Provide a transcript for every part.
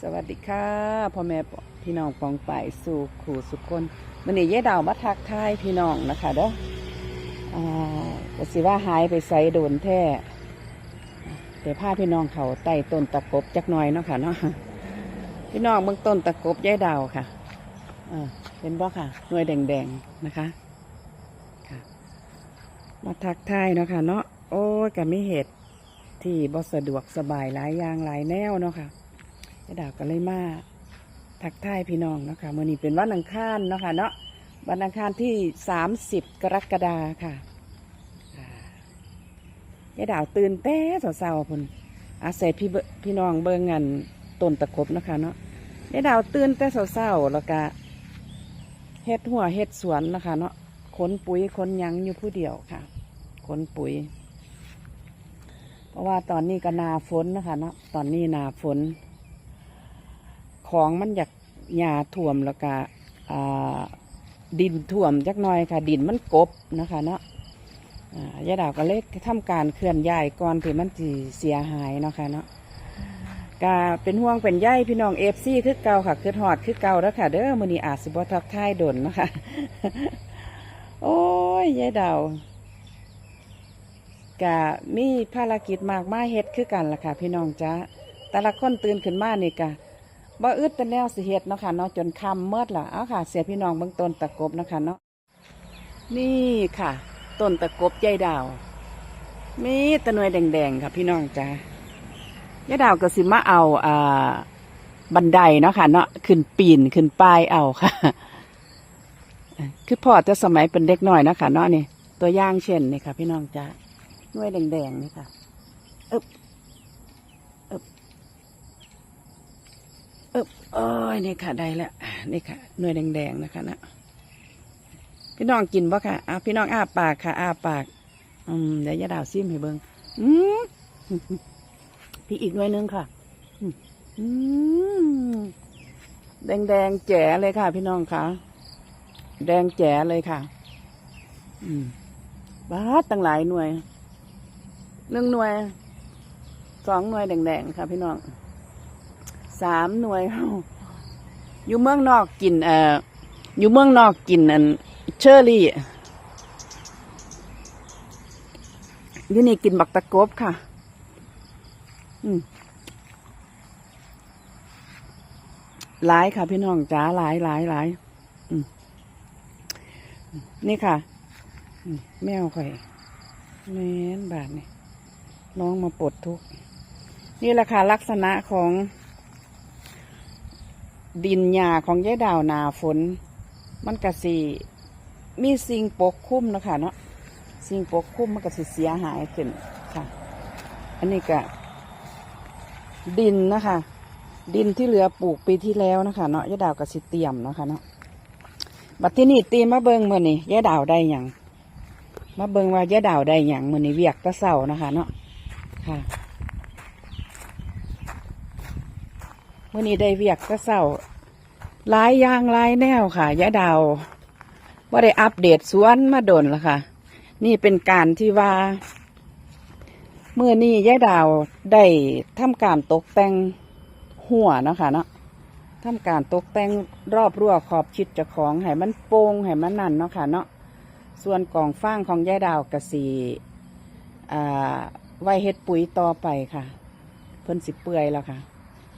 สวัสดีค่ะพ่อแม่พี่น้องปองป่ายสู่ขู่สุคนมันนี่ยายดาวมาทักทายพี่น้องนะคะเด้ออ่ากสิว่าหายไปไสโดนแท้เดี๋ยวพาพี่น้องเขาไต่ต้นตะกบจักหน่อยเนาะค่ะเนาะพี่น้องเบื้องต้นตะกบยายดาวค่ะอ่าเป็นบ่ค่ะหน่วยแดงๆนะคะค่ะ มาทักทายเนาะค่ะเนาะโอ้ยก็มีเหตุที่บ่สะดวกสบายหลายอย่างหลายแนวเนาะค่ะ ยายดาวก็เลยมาทักทายพี่น้องนะคะมื่อนี้เป็นวันอังคารเนาะค่ะเนาะวันอังคารที่ 30 กรกฎาค่ะอ่ายายดาวตื่นแต่เช้าๆพุ่นอาศัยพี่พี่น้องเบิ่งงานต้นตะกบนะคะเนาะยายดาวตื่นแต่เช้าๆแล้วก็เฮ็ดหัวเฮ็ดสวนนะคะ เนาะขนปุ๋ยขนยังอยู่ผู้เดียวค่ะขนปุ๋ย เพราะว่าตอนนี้ก็นาฝนนะคะ เนาะตอนนี้นาฝน ของมันอยากหญ้าท่วมแล้วก็อ่าดินท่วมจักหน่อยค่ะ ดินมันกบนะคะเนาะยายดาวก็เล็กทำการเคลื่อนย้ายก่อนที่มันจะเสียหายเนาะค่ะเนาะก็เป็นห่วงเป็นใยพี่น้องเอฟซีคือเก่าค่ะคือหอดคือเก่าแล้วค่ะ เด้อมือนี้อาจสิบทักทายดนนะคะโอ้ยยายดาวกะมีภารกิจมากมายเฮ็ดคือกันล่ะค่ะ พี่น้องจ้าแต่ละคนตื่นขึ้นมานี่กะ บ่อึดเป็นแนวสิเฮ็ดเนาะค่ะเนาะจนคำเมื่อละเอาค่ะ เสียพี่น้องเบื้องต้นตะกบเนาะคะเนาะนี่ค่ะ ต้นตะกบยายดาว มีตะนวยแดงๆค่ะ พี่น้องจ้ายายดาวก็สิมาเอาอ่าบันไดเนาะค่ะเนาะขึ้นปีนขึ้นป้ายเอาค่ะ คือพ่อจะสมัยเป็นเด็กหน้อยเนาะค่ะเนาะนี่ตัวย่างเช่นนี่ค่ะ พี่น้องจ้าหน่วยแดงๆนี่ค่ะ อึบเออ โอ้ยนี่ค่ะได้แล้วนี่ค่ะหน่วยแดงๆนะคะนะพี่น้องกินบ่ค่ะอะพี่น้องอ้าปากค่ะอ้าปาก อืมเดี๋ยวยาดาวซิมให้เบิงอืมพี่อีกหน่วยนึงค่ะอืมแดงๆแจ๋เลยค่ะ พี่น้องค่ะ แดงแจ๋เลยค่ะ อืมบ้าตั้งหลายหน่วยหนึ่งหน่วยสองหน่วยแดงๆค่ะ พี่น้อง สามหน่วยอยู่เมืองนอกกินเอ่ออยู่เมืองนอกกินอันเชอรี่อยู่นี่กินบักตะกบค่ะ อืมหลายค่ะ พี่น้องจ๋าหลายหลายหลายนี่ค่ะ แมวไข่อยแม่นบาทนี่น้องมาปลดทุกข์นี่แหละค่ะลักษณะของ ดินหญ้าของยายดาวนาฝน มันก็สิมีสิ่งปกคลุมนะคะเนาะสิ่งปกคลุมมันก็สิเสียหายขึ้นค่ะ อันนี้ก็ดินนะคะ ดินที่เหลือปลูกปีที่แล้วนะคะเนาะยายดาวก็สิเตรียมนะคะเนาะบัดที่นี่ตีมาเบิงมื่อนี่ยายดาวได้หยังมาเบิงว่ายายดาวได้หยังมื่อนี่เวียกตะเสานะคะ เนาะค่ะ มื่อนี้ได้เวียกก็เศร้าหลายอย่างหลายแนวค่ะยะดาวว่าได้อัปเดตสวนมาโดนละค่ะ นี่เป็นการที่ว่าเมื่อนี้ยะดาวได้ทำการตกแต่งหัวเนาะคะเนาะทำการตกแต่งรอบรั้วขอบชิดจะของให้มันโป่งให้มันนั่นเนาะค่ะเนาะส่วนกองฟางของยะดาวกะสีอ่าไว้เฮ็ดปุ๋ยต่อไปค่ะ เพิ่นสิเปื่อยแล้วค่ะ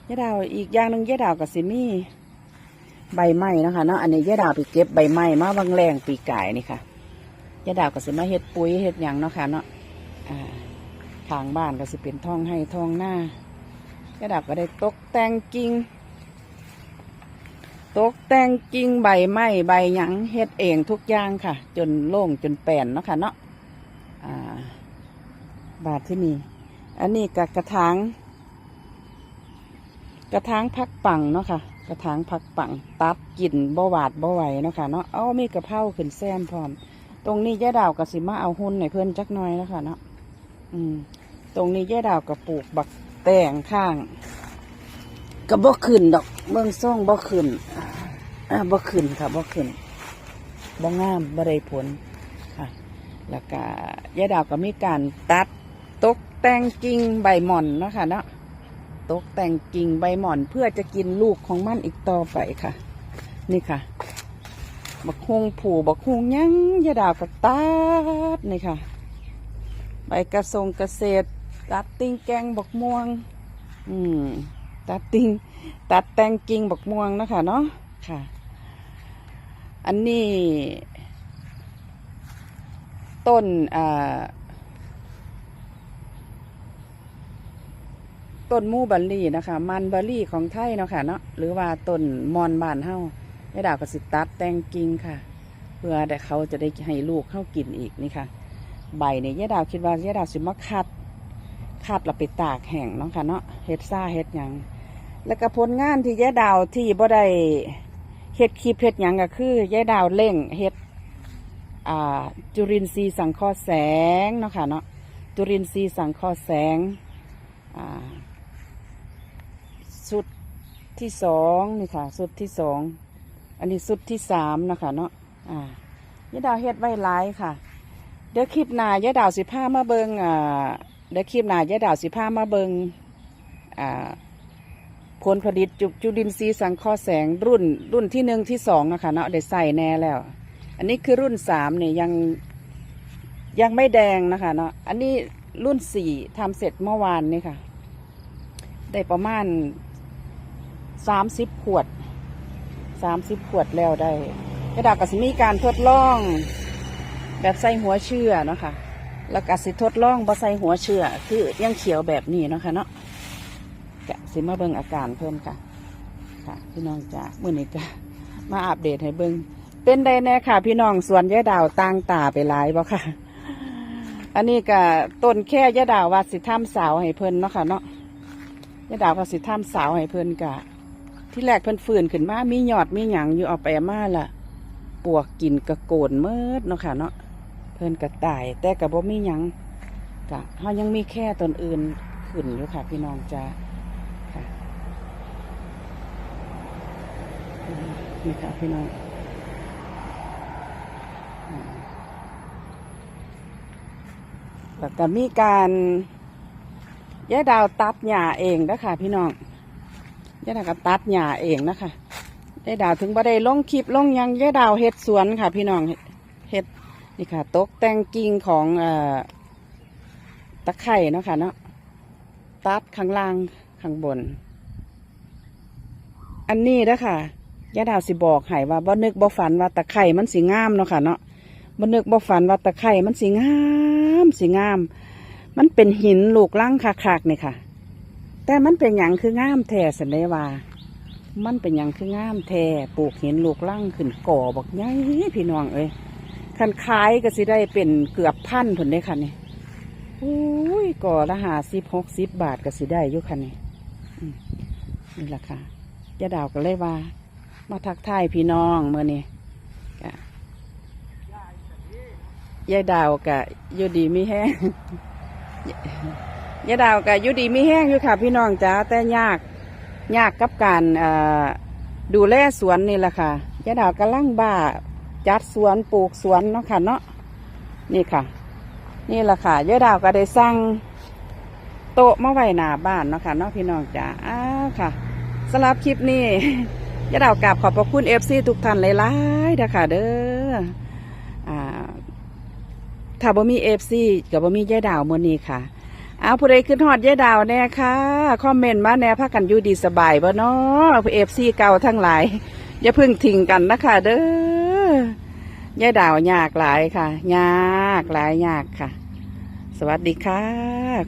ยะดาวอีกอย่างหนึ่งยะดาวกับสิมี่ใบไม้นะคะเนาะอันนี้ยะดาวไปเก็บใบไม้มาบางแรงปีกายนี่ค่ะยะดาวกับสิมาเฮ็ดปุ๋ยเฮ็ดหยังเนาะค่ะเนาะทางบ้านก็สิเป็นท้องให้ท้องหน้ายะดาวก็ได้ตกแต่งกิ่งตกแต่งกิ่งใบไม้ใบหยังเฮ็ดเองทุกอย่างค่ะ จนโล่งจนแป่นเนาะค่ะเนาะบาทที่นี่อันนี้กับกระถาง กระถางพักปังเนาะค่ะ กระถางพักปัง ตัดกลิ่นบ่หวาดบ่ไหวเนาะค่ะเนาะเอามีกระเพราขึ้นแซมพร้อม ตรงนี้ย่าดาวกับสิมาเอาหุ่นในเพื่อนจักหน่อยแล้วค่ะเนาะอืม ตรงนี้ย่าดาวกับปลูกบักแตงข้างก็บ่ขึ้นดอกเมืองซ่องบ่ขึ้นอ่าบ่ขึ้นค่ะบ่ขึ้นบ่งามบ่ได้ผลค่ะแล้วก็ย่าดาวก็มีการตัดตกแต่งกิ่งใบหม่อนเนาะค่ะเนาะ ตกแต่งกิ่งใบหม่อนเพื่อจะกินลูกของมันอีกต่อไปค่ะ นี่ค่ะ บักฮงผูบักฮงยังยาดาวกระตัดนี่ค่ะ ใบกระทรงเกษตร ตัดติ้งแกงบักม่วง อืม ตัดติ้งตัดแต่งกิ่งบักม่วงนะคะเนาะค่ะ อันนี้ ต้นอ่า ต้นมูบัลลี่นะคะ มันบอร์รี่ของไทยเนาะค่ะเนาะหรือว่าต้นมอนบานเฮายายดาวก็สิตัดแตงกิ่งค่ะ เพื่อแต่เขาจะได้ให้ลูกเข้ากินอีกนี่ค่ะ ใบเนี่ยยายดาวคิดว่ายายดาวสิมาคัดคัดแล้วไปตากแห้งเนาะค่ะเนาะเฮ็ดซ่าเฮ็ดยังแล้วก็ผลงานที่ยายดาวที่บ่ได้เฮ็ดคลิปเฮ็ดหยังก็คือยายดาวเร่งเฮ็ดจุรินทรีย์สังเคราะห์แสงเนาะค่ะเนาะจุรินทรีย์สังเคราะห์แสงอ่า สุดที่สองนี่ค่ะ สุดที่สองอันนี้สุดที่สามนะคะเนาะอ่ายาดาวเฮ็ดไว้หลายค่ะ เดี๋ยวคลิปหน้ายาดาวสิผ้ามาเบิงอ่าเดี๋ยวคลิปหน้ายาดาวสิผ้ามาเบิงอ่าผลผลิตจุจุลินทรีย์สังเคราะห์แสงรุ่นรุ่นที่หนึ่งที่สองนะคะเนาะได้ใส่แน่แล้ว อันนี้คือรุ่นสามเนี่ยยังยังไม่แดงนะคะเนาะอันนี้รุ่นสี่ทำเสร็จเมื่อวานนี่ค่ะ ได้ประมาณ สามสิบขวดสามสิบขวดแล้วได้กระดาษก็สิมีการทดลอง แบบใส่หัวเชื่อเนาะค่ะแล้วก็สิทดลองบ่ใส่หัวเชื่อ คือยังเขียวแบบนี้เนาะค่ะเนาะกะสิมาเบิ่งอาการเพิ่มค่ะค่ะ พี่น้องจ้ามื่อนี้ก็มาอัปเดตให้เบิ่งเป็นได้แน่ค่ะ พี่น้องสวนยะดาวต่างตาไปหลายบ่ค่ะ อันนี้ก็ต้นแค่ยะดาวว่าสิทำสาวให้เพิ่นเนาะค่ะเนาะยาดาวก็สิทำสาวให้เพิ่นกะ ที่แรกเพิ่นฝืนขึ้นมา มีหยอดมีหยังอยู่เอาไปมาล่ะ ปวกกินกระโกนเมิดเนาะค่ะเนาะ เพิ่นกระต่าย แต่กระบ่มีหยังกะเฮายังมีแค่ตนอื่นขึ้นอยู่ค่ะ พี่น้องจ้าค่ะ นี่ค่ะพี่น้องแล้วก็มีการยาดาวตัดหญ้าเองนะคะพี่น้อง ยาดาวก็ตัดหญ้าเองนะคะยาดาวถึงบ่ได้ลงคลิปลงยังยาดาวเฮ็ดสวนค่ะ พี่น้องเฮ็ดนี่ค่ะตกแต่งกิ่งของเอ่อตะไคร่เนาะค่ะเนาะตัดข้างล่างข้างบน อันนี้นะค่ะยาดาวสิบอกให้ว่าบ่นึกบ่ฝันว่าตะไคร่มันสิงามเนาะค่ะเนาะบ่นึกบ่ฝันว่าตะไคร่มันสิงามสิงาม มันเป็นหินลูกล่างคักๆนี่ค่ะ แต่มันเป็นอย่างคืองามแท้สันได้ว่า มันเป็นอย่างคืองามแท้ปลูกเหินลูกล่างขึ้นก่อบอกไงพี่น้องเอ้ยคันขายก็สิได้เป็นเกือบพันผลได้ค่ะนี่อุ้ยก่อละหาสิบหกสิบบาทก็สิได้ยุค่ะนี่นี่แหละค่ะยาดาวก็เลยว่า มาทักทายพี่น้องเมื่อนี้ยายดาวกะอยู่ดีไม่แห้ง ยาดาวกับยุดีไมีแห้งอยู่ค่ะ พี่น้องจ้าแต่ยากยากกับการดูแลสวนนี่แหละค่ะยาดาวกำลังบ้าจัดสวนปลูกสวนเนาะค่ะเนาะนี่ค่ะ นี่แหละค่ะยาดาวก็ได้สร้างโต๊ะมาไว้หน้าบ้านเนาะค่ะเนาะพี่น้องจ้าอ้าวค่ะสำหรับคลิปนี้ยาดาวกราบขอบพระคุณเอฟซีทุกท่านหลายๆเด้อค่ะเด้ออ่าถ้าบ่มีเอฟซีกับบ่มียายดาวมื้อนี้ค่ะ เอาผู้ใดขึ้นฮอดยายดาวแน่ค่ะคอมเมนต์มาแน่พักกันอยู่ดีสบายบ่เนาะเอฟซีเก่าทั้งหลาย อย่าพึ่งทิ้งกันนะคะเด้อยายดาวยากหลายค่ะยากหลายยากค่ะ สวัสดีค่ะ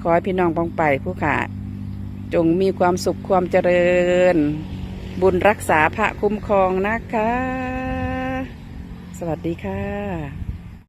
ขอให้พี่น้องปองไปผู้ขาจงมีความสุขความเจริญ บุญรักษาพระคุ้มครองนะคะ สวัสดีค่ะ